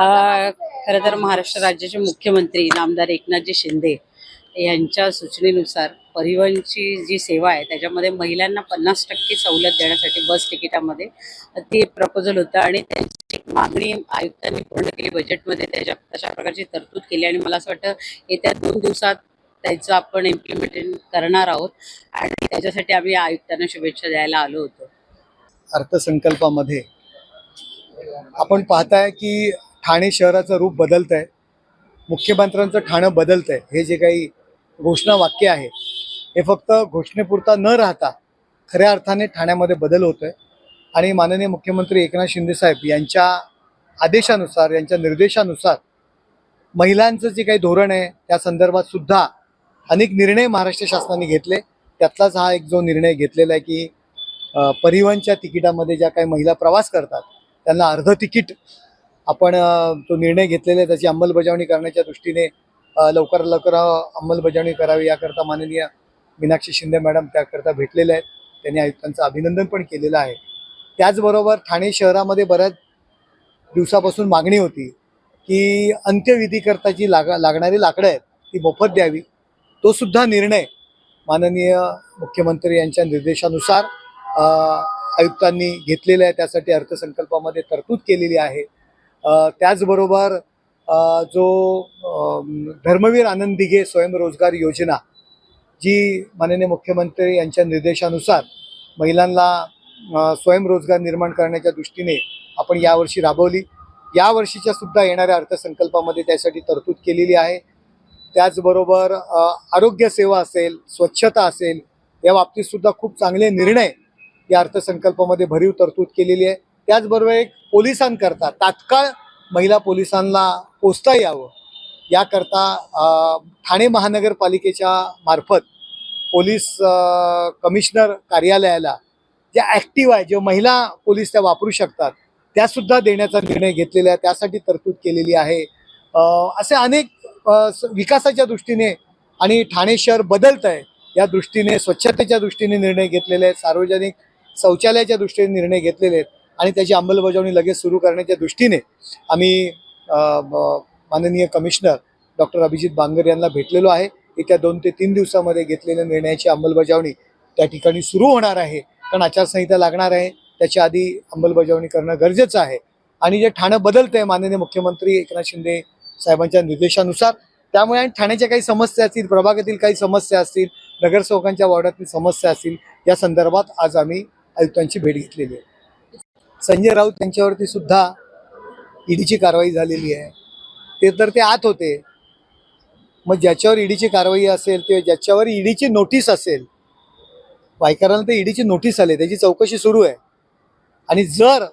खरं तर महाराष्ट्र राज्याचे मुख्यमंत्री नामदार एकनाथजी शिंदे यांच्या सूचनेनुसार परिवहनची जी सेवा आहे त्याच्यामध्ये महिलांना पन्नास टक्के सवलत देण्यासाठी बस तिकिटामध्ये ते प्रपोजल होतं आणि त्यांची एक मागणी आयुक्तांनी पूर्ण केली बजेटमध्ये त्याच्या तशा प्रकारची तरतूद केली आणि मला असं वाटतं येत्या दोन दिवसात त्याचं आपण इम्प्लिमेंटेशन करणार आहोत आणि त्याच्यासाठी आम्ही आयुक्तांना शुभेच्छा द्यायला आलो होतो. अर्थसंकल्पामध्ये आपण पाहताय की ठाणे शहराचं रूप बदलत आहे मुख्यमंत्र्यांचं ठाणं बदलत आहे हे जे काही घोषणा वाक्य आहे हे फक्त घोषणेपुरता न राहता खऱ्या अर्थाने ठाण्यामध्ये बदल होतो आहे आणि माननीय मुख्यमंत्री एकनाथ शिंदेसाहेब यांच्या आदेशानुसार यांच्या निर्देशानुसार महिलांचं जे काही धोरण आहे त्या संदर्भात सुद्धा अनेक निर्णय महाराष्ट्र शासनाने घेतले. त्यातलाच हा एक जो निर्णय घेतलेला आहे की परिवहनच्या तिकिटामध्ये ज्या काही महिला प्रवास करतात त्यांना अर्ध तिकीट आपण तो निर्णय घेतलेला आहे त्याची अंमलबजावणी करण्याच्या दृष्टीने लवकर लवकर अंमलबजावणी करावी याकरता माननीय मीनाक्षी शिंदे मॅडम त्याकरता भेटलेल्या आहेत. त्यांनी आयुक्तांचं अभिनंदन पण केलेलं आहे. त्याचबरोबर ठाणे शहरामध्ये बऱ्याच दिवसापासून मागणी होती की अंत्यविधीकरता जी लाग लागणारी लाकडं आहेत ती मोफत द्यावी. तो सुद्धा निर्णय माननीय मुख्यमंत्री यांच्या निर्देशानुसार आयुक्तांनी घेतलेला आहे. त्यासाठी अर्थसंकल्पामध्ये तरतूद केलेली आहे. त्याचबरोबर जो धर्मवीर आनंद दिघे स्वयंरोजगार योजना जी माननीय मुख्यमंत्री यांच्या निर्देशानुसार महिलांना स्वयंरोजगार निर्माण करण्याच्या दृष्टीने आपण यावर्षी राबवली. यावर्षीच्या सुद्धा येणाऱ्या अर्थसंकल्पामध्ये त्यासाठी तरतूद केलेली आहे. त्याचबरोबर आरोग्यसेवा असेल स्वच्छता असेल या बाबतीत सुद्धा खूप चांगले निर्णय या अर्थसंकल्पामध्ये भरीव तरतूद केलेली आहे. त्याचबरोबर एक पोलिसांकरता तात्काळ महिला पोलिसांना पोचता यावं. याकरता ठाणे महानगरपालिकेच्या मार्फत पोलीस कमिशनर कार्यालयाला ज्या ॲक्टिव्ह आहे जे महिला पोलीस त्या वापरू शकतात त्यासुद्धा देण्याचा निर्णय घेतलेला आहे. त्यासाठी तरतूद केलेली आहे. असे अनेक स- विकासाच्या दृष्टीने आणि ठाणे शहर बदलत आहे या दृष्टीने स्वच्छतेच्या दृष्टीने निर्णय घेतलेले आहेत. सार्वजनिक शौचालयाच्या दृष्टीने निर्णय घेतलेले आहेत. आणि त्याची अंमलबजावणी लगेच सुरू करण्याच्या दृष्टीने आम्ही माननीय कमिशनर डॉक्टर अभिजित बांगर यांना भेटलेलो आहे. येत्या दोन ते तीन दिवसामध्ये घेतलेल्या निर्णयाची अंमलबजावणी त्या ठिकाणी सुरू होणार आहे. कारण आचारसंहिता लागणार आहे. त्याच्या आधी अंमलबजावणी करणं गरजेचं आहे. आणि जे ठाणं बदलतं आहे माननीय मुख्यमंत्री एकनाथ शिंदे साहेबांच्या निर्देशानुसार त्यामुळे आणि ठाण्याच्या काही समस्या असतील प्रभागातील काही समस्या असतील नगरसेवकांच्या वॉर्डातील समस्या असतील या संदर्भात आज आम्ही आयुक्तांची भेट घेतलेली आहे. संजय राऊत यांच्यावरती सुद्धा ईडीची कारवाई झालेली आहे. ते तर ते आत होते. मग ज्याच्यावर ईडीची कारवाई असेल किंवा ज्याच्यावर ईडीची नोटीस असेल वायकरांना तर ईडीची नोटीस आली त्याची चौकशी सुरू आहे. आणि जर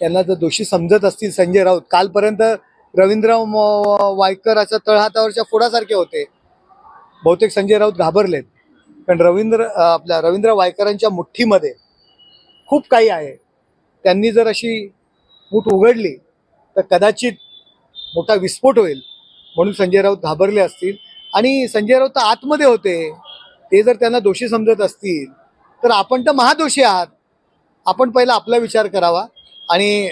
त्यांना जर दोषी समजत असतील संजय राऊत कालपर्यंत रवींद्र म- वायकराच्या तळहातावरच्या फोडासारखे होते. बहुतेक संजय राऊत घाबरलेत. कारण रवींद्र आपल्या रवींद्र वायकरांच्या मुठ्ठीमध्ये खूप काही आहे. त्यांनी जर अशी मूठ उघडली तर कदाचित मोठा विस्फोट होईल. म्हणून संजय राऊत घाबरले असतील. आणि संजय राऊत तर आतमध्ये होते. ते जर त्यांना दोषी समजत असतील तर आपण तर महादोषी आहात. आपण पहिला आपला विचार करावा. आणि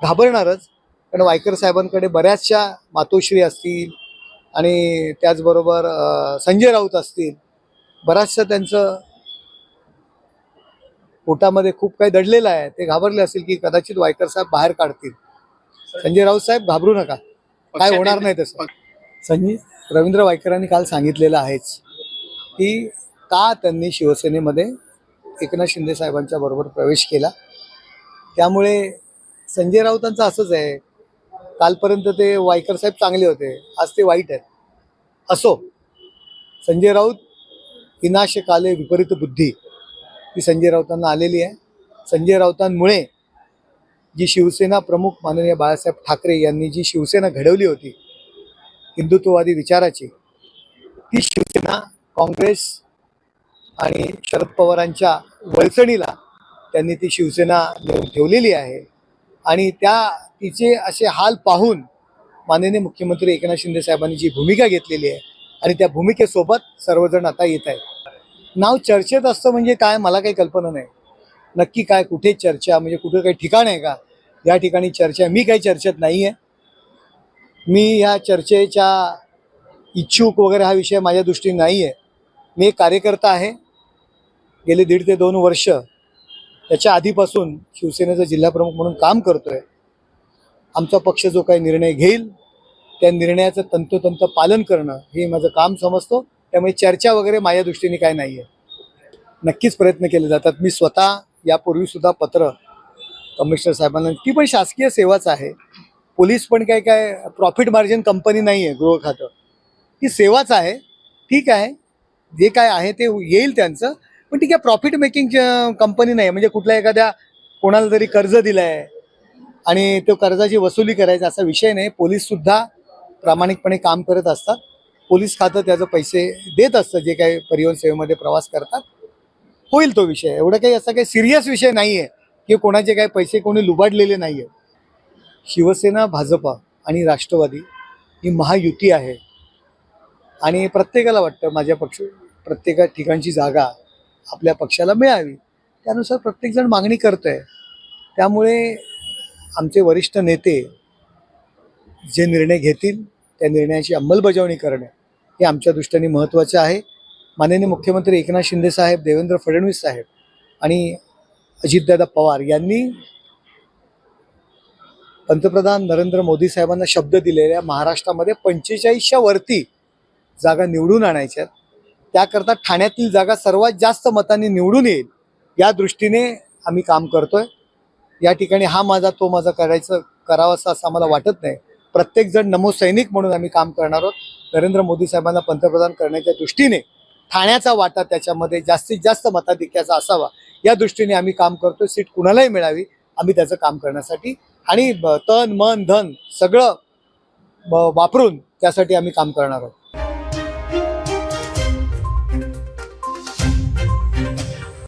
घाबरणारच. कारण वायकर साहेबांकडे बऱ्याचशा मातोश्री असतील आणि त्याचबरोबर संजय राऊत असतील. बऱ्याचशा त्यांचं पोटामध्ये खूप काही दडलेलं आहे. ते घाबरले असतील की कदाचित वायकर साहेब बाहेर काढतील. संजय राऊत साहेब घाबरू नका. काय होणार नाही तसं. संजय रवींद्र वायकरांनी काल सांगितलेलं आहेच की का त्यांनी शिवसेनेमध्ये एकनाथ शिंदे साहेबांच्या बरोबर प्रवेश केला. त्यामुळे संजय राऊतांचं असंच आहे. कालपर्यंत ते वायकर साहेब चांगले होते. आज ते वाईट आहेत. असो. संजय राऊत विनाश काले विपरीत बुद्धी. ही संजय राऊतांना आलेली आहे. संजय राऊतांमुळे जी शिवसेना प्रमुख माननीय बाळासाहेब ठाकरे यांनी जी शिवसेना घडवली होती हिंदुत्ववादी विचाराची ती शिवसेना काँग्रेस आणि शरद पवारांच्या वळचणीला त्यांनी ती शिवसेना नेऊन ठेवलेली आहे. आणि त्या तिचे असे हाल पाहून माननीय मुख्यमंत्री एकनाथ शिंदे साहेबांनी जी भूमिका घेतलेली आहे आणि त्या भूमिकेसोबत सर्वजण आता येत आहेत. नाव चर्चेत असतं म्हणजे काय? मला काही कल्पना नाही. नक्की काय? कुठे चर्चा? म्हणजे कुठे काही ठिकाण आहे का? या ठिकाणी चर्चा मी काही चर्चेत नाही आहे मी ह्या चर्चेच्या इच्छुक वगैरे हा विषय माझ्या दृष्टीने नाही आहे मी एक कार्यकर्ता आहे. गेले दीड ते दोन वर्ष त्याच्या आधीपासून शिवसेनेचा जिल्हाप्रमुख म्हणून काम करतोय. आमचा पक्ष जो काही निर्णय घेईल त्या निर्णयाचं तंतोतंत पालन करणं हे माझं काम समजतो. त्यामुळे चर्चा वगैरे माझ्या दृष्टीने काय नाही आहे नक्कीच प्रयत्न केले जातात. मी स्वतः यापूर्वीसुद्धा पत्र कमिशनर साहेबांना ती पण शासकीय सेवाच आहे. पोलीस पण काय काय प्रॉफिट मार्जिन कंपनी नाही आहे गृह खातं. ती सेवाच आहे. ठीक आहे. जे काय आहे ते येईल त्यांचं. पण ठीक आहे प्रॉफिट मेकिंग कंपनी नाही. म्हणजे कुठल्या एखाद्या कोणाला तरी कर्ज दिलं आहे आणि तो कर्जाची वसुली करायचा असा विषय नाही. पोलीससुद्धा प्रामाणिकपणे काम करत असतात. पोलीस खातं त्याचं पैसे देत असतं जे काही परिवहन सेवेमध्ये प्रवास करतात. होईल तो विषय. एवढं काही असा काही सिरियस विषय नाही आहे की कोणाचे काही पैसे कोणी लुबाडलेले नाही आहेत शिवसेना भाजपा आणि राष्ट्रवादी ही महायुती आहे. आणि प्रत्येकाला वाटतं माझ्या पक्ष प्रत्येका ठिकाणची जागा आपल्या पक्षाला मिळावी. त्यानुसार प्रत्येकजण मागणी करतं आहे त्यामुळे आमचे वरिष्ठ नेते जे निर्णय घेतील त्या निर्णयाची अंमलबजावणी करणे हे आमच्या दृष्टीने महत्त्वाचे आहे. माननीय मुख्यमंत्री एकनाथ शिंदे साहेब देवेंद्र फडणवीस साहेब आणि अजितदादा पवार यांनी पंतप्रधान नरेंद्र मोदी साहेबांना शब्द दिलेल्या महाराष्ट्रामध्ये पंचेचाळीसच्या वरती जागा निवडून आणायच्या त्याकरता ठाण्यातील जागा सर्वात जास्त मतांनी निवडून येईल या दृष्टीने आम्ही काम करतोय. या ठिकाणी हा माझा तो माझा करायचं करावासा असं असं आम्हाला वाटत नाही. प्रत्येकजण नमो सैनिक म्हणून आम्ही काम करणार आहोत. नरेंद्र मोदी साहेबांना पंतप्रधान करण्याच्या दृष्टीने ठाण्याचा वाटा त्याच्यामध्ये जास्तीत जास्त मताधिक्याचा असावा या दृष्टीने आम्ही काम करतो सीट कुणालाही मिळावी आम्ही त्याचं काम करण्यासाठी आणि तन मन धन सगळं वापरून त्यासाठी आम्ही काम करणार आहोत.